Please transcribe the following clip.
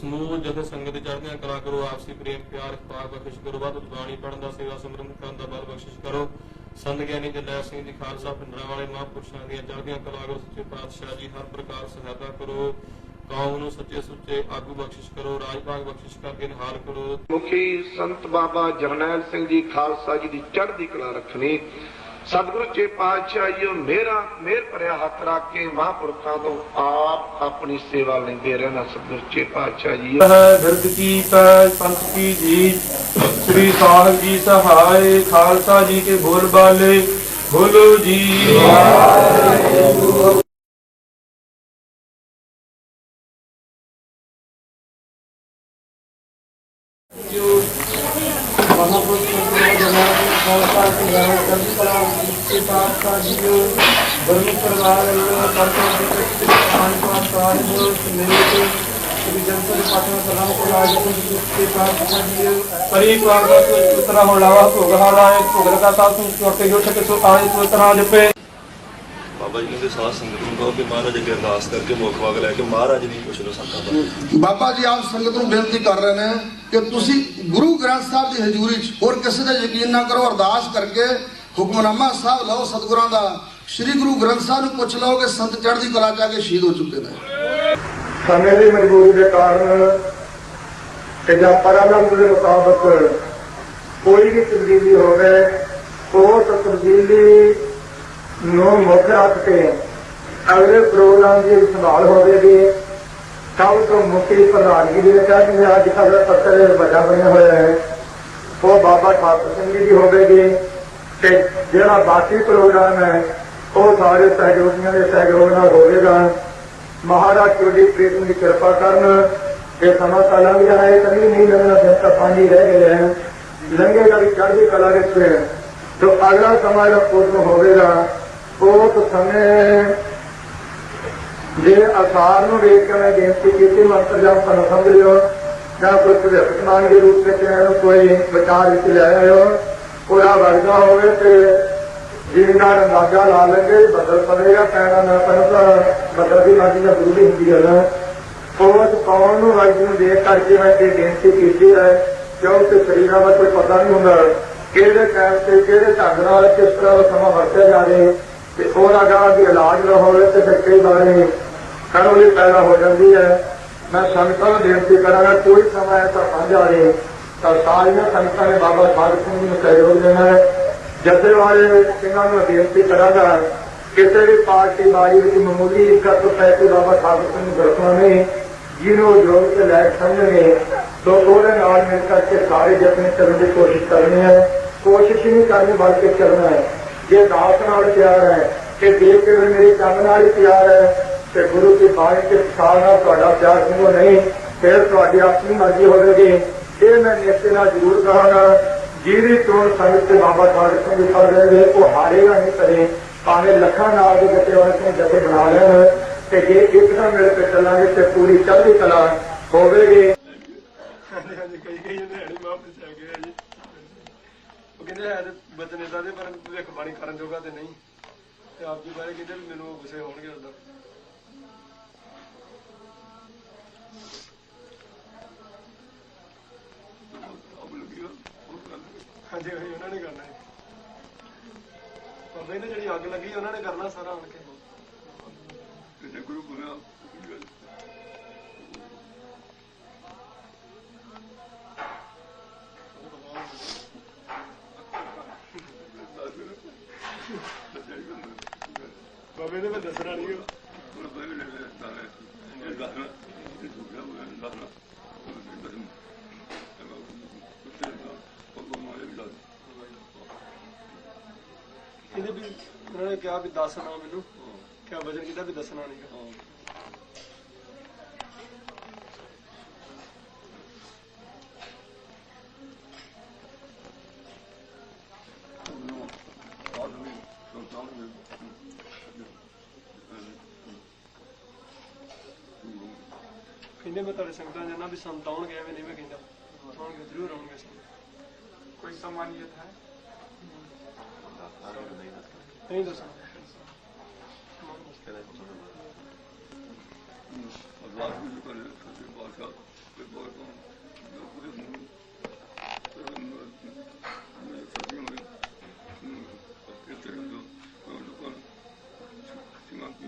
ਸਮੂਹ ਜਥੇ ਸੰਗਤ ਦੀ ਕਲਾ ਕਰੋ, ਆਪਸੀ ਪ੍ਰੇਮ, ਪਿਆਰ ਪਾਕ ਬਖਸ਼ ਕਰੋ, ਵੱਧ ਬਾਣੀ ਪੜਨ ਦਾ, ਸੇਵਾ ਸਿਮਰਨ ਕਰਨ ਦਾ ਬਲ ਬਖਸ਼ਿਸ਼ ਕਰੋ। ਸੰਤ ਗਿਆਨੀ ਜਰਨੈਲ ਸਿੰਘ ਜੀ ਖਾਲਸਾ ਪਿੰਡਰਾਂ ਵਾਲੇ ਮਹਾਂਪੁਰਸ਼ਾਂ ਦੀਆਂ ਚੜ੍ਹਦੀਆਂ ਕਲਾ ਕਰੋ, ਸੱਚੇ ਪਾਤਸ਼ਾਹ ਜੀ ਹਰ ਪ੍ਰਕਾਰ ਸਹਾਇਤਾ ਕਰੋ। ਕੌਮ ਨੂੰ ਸੱਚੇ ਸੁੱਚੇ ਆਗੂ ਬਖਸ਼ਿਸ਼ ਕਰੋ ਰਾਜ ਭਾਗ ਬਖਸ਼ਿਸ਼ ਕਰਕੇ ਨਿਹਾਲ ਕਰੋ। ਮੁਖੀ ਸੰਤ ਬਾਬਾ ਜਰਨੈਲ ਸਿੰਘ ਜੀ ਖਾਲਸਾ ਜੀ ਦੀ ਚੜ੍ਹਦੀ ਕਲਾ ਰੱਖਣੀ ਸਤਿਗੁਰੂ ਜੀ ਪਾਤਸ਼ਾਹ ਜੀ ਮੇਰਾ ਮੇਰ ਭਰਿਆ ਹੱਥ ਰੱਖ ਕੇ ਮਹਾਂਪੁਰਖਾਂ ਤੋਂ ਆਪ ਆਪਣੀ ਸੇਵਾ ਲੈਂਦੇ ਰਹਿਣਾ ਸਤਿਗੁਰੂ ਜੀ ਪਾਤਸ਼ਾਹ ਜੀ ਹੈ ਬਿਰਦ ਕੀ ਪੈ ਪੰਥ ਕੀ ਜੀ? ਸ੍ਰੀ ਸਾਹਿਬ ਜੀ ਸਹਾਇ ਖਾਲਸਾ ਜੀ ਕੇ ਬੋਲ ਬਾਲੇ ਬੋਲੋ ਜੀ। ਬਰਮ ਪਰਵਾਰ ਕਰਤਾ ਜੀ ਕੇ ਪਾਣ ਪਾਣ ਸਾਹਿਬ ਸਮੇਤ ਸ੍ਰੀ ਜਨਤਰ ਪਾਤਨਾ ਸਲਾਮ ਕੋ ਰਾਜ ਕੇ ਪਾਸ ਜੀ ਪਰੀ ਬਾਬਾ ਜੀ ਕਹਿੰਦੇ ਸਾਧ ਸੰਗਤ ਨੂੰ ਕਹੋ ਕਿ ਮਹਾਰਾਜ ਅੱਗੇ ਅਰਦਾਸ ਕਰਕੇ ਮੁੱਖ ਵਾਗ ਲੈ ਕੇ ਮਹਾਰਾਜ ਦੀ ਪੁੱਛ ਲਓ ਸੰਤਾਂ ਬਾਰੇ ਬਾਬਾ ਜੀ ਆਪ ਸੰਗਤ ਨੂੰ ਬੇਨਤੀ ਕਰ ਰਹੇ ਨੇ ਕਿ ਤੁਸੀਂ ਗੁਰੂ ਗ੍ਰੰਥ ਸਾਹਿਬ ਦੀ ਹਜ਼ੂਰੀ 'ਚ ਹੋਰ ਕਿਸੇ ਦਾ ਯਕੀਨ ਨਾ ਕਰੋ ਅਰਦਾਸ ਕਰਕੇ ਹੁਕਮਨਾਮਾ ਸਾਹਿਬ ਲਓ ਸਤਿਗੁਰਾਂ ਦਾ। ਸ੍ਰੀ ਗੁਰੂ ਗ੍ਰੰਥ ਸਾਹਿਬ ਨੂੰ ਪੁੱਛ ਲਓ ਕਿ ਸੰਤ ਚੜ੍ਹਦੀ ਕਲਾ ਜਾ ਕੇ ਸ਼ਹੀਦ ਹੋ ਚੁੱਕੇ ਨੇ। ਸਮੇਂ ਦੀ ਮਜਬੂਰੀ ਦੇ ਕਾਰਨ ਤੇ ਜਾਂ ਪਰਾਲੰਬ ਦੇ ਮੁਤਾਬਕ ਕੋਈ ਵੀ ਤਬਦੀਲੀ ਹੋਵੇ ਉਹ ਤਬਦੀਲੀ ਨੂੰ ਮੁੱਖ ਰੱਖ ਕੇ ਅਗਲੇ ਪ੍ਰੋਗਰਾਮ ਦੀ ਸੰਭਾਲ ਹੋਵੇਗੀ ਸਭ ਤੋਂ ਮੁਖੀ ਪ੍ਰਧਾਨਗੀ ਦੇ ਵਿੱਚ ਅੱਜ ਅੱਜ ਕੱਲ੍ਹ ਪੱਤਰ ਵੱਡਾ ਬਣਿਆ ਹੋਇਆ ਹੈ ਉਹ ਬਾਬਾ ਠਾਕੁਰ ਸਿੰਘ ਜੀ ਦੀ ਹੋਵੇਗੀ ਤੇ ਜਿਹੜਾ ਬਾਕੀ ਪ੍ਰੋਗਰਾਮ ਹੈ, ਉਹ ਸਾਰੇ ਸਹਿਯੋਗੀਆਂ ਦੇ ਸਹਿਯੋਗ ਨਾਲ ਹੋਵੇਗਾ। ਮਹਾਰਾਜ ਤੁਹਾਡੀ ਪ੍ਰੀਤਮ ਦੀ ਕਿਰਪਾ ਕਰਨ ਇਹ ਸਮਾਂ ਤਾਂ ਲੰਘ ਜਾਣਾ ਹੈ, ਕਦੀ ਨਹੀਂ ਲੰਘਣਾ, ਦਿਨ ਤਾਂ ਪੰਜ ਹੀ ਰਹਿ ਗਏ ਹਨ ਲੰਘੇਗਾ ਵੀ ਚੜ੍ਹਦੀ ਕਲਾ ਵਿੱਚ। ਤੋਂ ਅਗਲਾ ਸਮਾਂ ਜਿਹੜਾ ਪੂਰਨ ਹੋਵੇਗਾ ਬਹੁਤ ਤਾਂ ਸਮੇਂ ਜੇ ਆਸਾਰ ਨੂੰ ਵੇਖ ਕੇ ਮੈਂ ਬੇਨਤੀ ਕੀਤੀ, ਮੰਤਰ ਜਾਂ ਤੁਹਾਨੂੰ ਸਮਝ ਲਿਓ, ਜਾਂ ਕੋਈ ਭਵਿੱਖਬਾਣੀ ਦੇ ਰੂਪ ਵਿੱਚ ਕੋਈ ਵਿਚਾਰ ਵਿੱਚ ਲੈ ਆਇਓ ਕੋਈ ਵਰਗਾ ਹੋਵੇ ਤੇ ਜ਼ਿਮੀਦਾਰ ਅੰਦਾਜ਼ਾ ਲਾ ਲੈਂਗੇ ਬਦਲ ਪਵੇਗਾ, ਪੈਣਾ ਨਾ ਪੈਣਾ ਬਦਲ ਦੀ ਮਾਜੀ ਦਾ ਜ਼ਰੂਰੀ ਹੁੰਦੀ ਹੈ ਨਾ। ਉਹ ਕੌਣ ਨੂੰ ਵਰਗ ਨੂੰ ਦੇਖ ਕਰਕੇ ਮੈਂ ਇਹ ਬੇਨਤੀ ਕੀਤੀ ਹੈ ਕਿਉਂਕਿ ਸਰੀਰਾਂ ਦਾ ਕੋਈ ਪਤਾ ਨਹੀਂ ਹੁੰਦਾ, ਕਿਹੜੇ ਟਾਈਮ ਤੇ ਕਿਹੜੇ ਢੰਗ ਨਾਲ ਕਿਸ ਤਰ੍ਹਾਂ ਦਾ ਸਮਾਂ ਵਰਤਿਆ ਜਾ ਰਿਹਾ ਉਹਦਾ ਗਾ ਦੀ ਇਲਾਜ ਨਾ ਹੋਵੇ ਤੇ ਫਿਰ ਕਈ ਵਾਰੀ ਕਰੋਲੀ ਪੈਦਾ ਹੋ ਜਾਂਦੀ ਹੈ। ਮੈਂ ਸੰਗਤਾਂ ਨੂੰ ਬੇਨਤੀ ਕਰਾਂਗਾ, ਕੋਈ ਸਮਾਂ ਐਸਾ ਬਣ ਜਾਵੇ। ਤਾਂ ਸਾਰੀਆਂ ਸੰਗਤਾਂ ਨੇ ਬਾਬਾ ਸਾਧ ਸਿੰਘ ਨੂੰ ਸਹਿਯੋਗ ਦੇਣਾ ਹੈ। ਜਥੇ ਵਾਲੇ ਸਿੰਘਾਂ ਨੂੰ ਬੇਨਤੀ ਕਰਾਂਗਾ, ਕਿਸੇ ਵੀ ਪਾਰਟੀ ਬਾਈ ਵਿੱਚ ਮਾਮੂਲੀ ਇੱਜ਼ਤ ਤੋਂ ਪੈ ਕੇ ਬਾਬਾ ਸਾਧ ਸਿੰਘ ਨੂੰ ਦਰਸਣਾ ਨਹੀਂ ਜਿਹਨੂੰ ਜੋਗ ਤੇ ਲੈ ਸਮਝਣਗੇ, ਤੋਂ ਉਹਦੇ ਨਾਲ ਮਿਲ ਕਰਕੇ ਸਾਰੇ ਜਤਨ ਕਰਨ ਦੀ ਕੋਸ਼ਿਸ਼ ਕਰਨੀ ਹੈ। ਕੋਸ਼ਿਸ਼ ਨਹੀਂ ਕਰਨੀ, ਬਲਕਿ ਕਰਨਾ ਹੈ। ਜੇ ਦਾਸ ਨਾਲ ਪਿਆਰ ਹੈ ਕਿ ਦੇਖ ਕੇ ਮੇਰੇ ਚੰਨ ਨਾਲ ਹੀ ਪਿਆਰ ਹੈ, ਤੇ ਗੁਰੂ ਦੀ ਬਾਣੀ ਦੇ ਸਾਲ ਨਾਲ ਤੁਹਾਡਾ ਪਿਆਰ ਸਿੰਘੋ ਨਹੀਂ, ਫਿਰ ਤੁਹਾਡੀ ਆਪਣੀ ਮਰਜ਼ੀ ਹੋਵੇਗੀ। ਇਹ ਮੈਂ ਨਿਸ਼ਚੈ ਨਾਲ ਜ਼ਰੂਰ ਕਹਾਂਗਾ, ਜਿਹਦੀ ਚੋਣ ਸੰਗਤ ਤੇ ਬਾਬਾ ਸਾਹਿਬ ਸਿੰਘ ਜੀ ਕਰ ਰਹੇ ਨੇ, ਉਹ ਹਾਰੇਗਾ ਨਹੀਂ ਕਦੇ ਭਾਵੇਂ ਲੱਖਾਂ ਨਾਲ ਦੇ ਜੱਟੇ ਵਾਲੇ ਤੋਂ ਜੱਟੇ ਬਣਾ ਲੈਣ, ਤੇ ਜੇ ਇੱਕ ਨਾਲ ਮਿਲ ਕੇ ਚੱਲਾਂਗੇ ਤੇ ਪੂਰੀ ਚੜ੍ਹਦੀ ਕਲਾ ਹੋਵੇਗੀ। ਹਾਂਜੀ ਹਾਂਜੀ ਕਈ ਕਈ ਜਣੇ ਹਣੀ ਮਾਫ ਕਹਿੰਦੇ ਹੈ ਤੇ ਬਚਨ ਦੇ, ਪਰ ਭਵਿੱਖ ਬਾਣੀ ਕਰਨ ਜੋਗਾ ਤੇ ਨਹੀਂ। ਤੇ ਆਪ ਜੀ ਬਾਰੇ ਕਹਿੰਦੇ ਵੀ ਮੈਨੂੰ ਗੁੱਸੇ ਹੋਣਗੇ ਉਦੋਂ ਹਾਂਜੀ ਉਹੀ ਉਹਨਾਂ ਨੇ ਕਰਨਾ ਹੈ। ਬਾਬਾ ਜਿਹੜੀ ਅੱਗ ਲੱਗੀ, ਉਹਨਾਂ ਨੇ ਕਰਨਾ ਸਾਰਾ ਆਣ ਕੇ। ਬਾਬੇ ਨੇ ਮੈਂ ਦੱਸਣਾ ਨਹੀਂ ਉਹ। ਇਹਦੇ ਵੀ, ਉਹਨਾਂ ਨੇ ਕਿਹਾ ਵੀ ਦੱਸਣਾ ਮੈਨੂੰ। ਕਿਹਾ ਵਜਨ ਕਿਦਾ ਵੀ ਦੱਸਣਾ ਨਹੀਂਗਾ ਕਹਿੰਦੇ ਮੈਂ ਤੁਹਾਡੇ ਸੰਗਤਾਂ ਜਨਾ ਵੀ ਸੰਤਾਉਣਗੇ ਐਵੇਂ ਨਹੀਂ ਮੈਂ ਕਹਿੰਦਾ। ਆਉਣਗੇ ਜ਼ਰੂਰ ਆਉਣਗੇ ਸੰਗਤ ਕੋਈ ਸਮਾਨੀਅਤ ਹੈ? ਨਹੀਂ ਦੱਸਾਂ। अल्लाह की करे सच्चे बादशाह के बादशाह जो पूरे सच्चे में अपने तरह जो दुकान सीमा की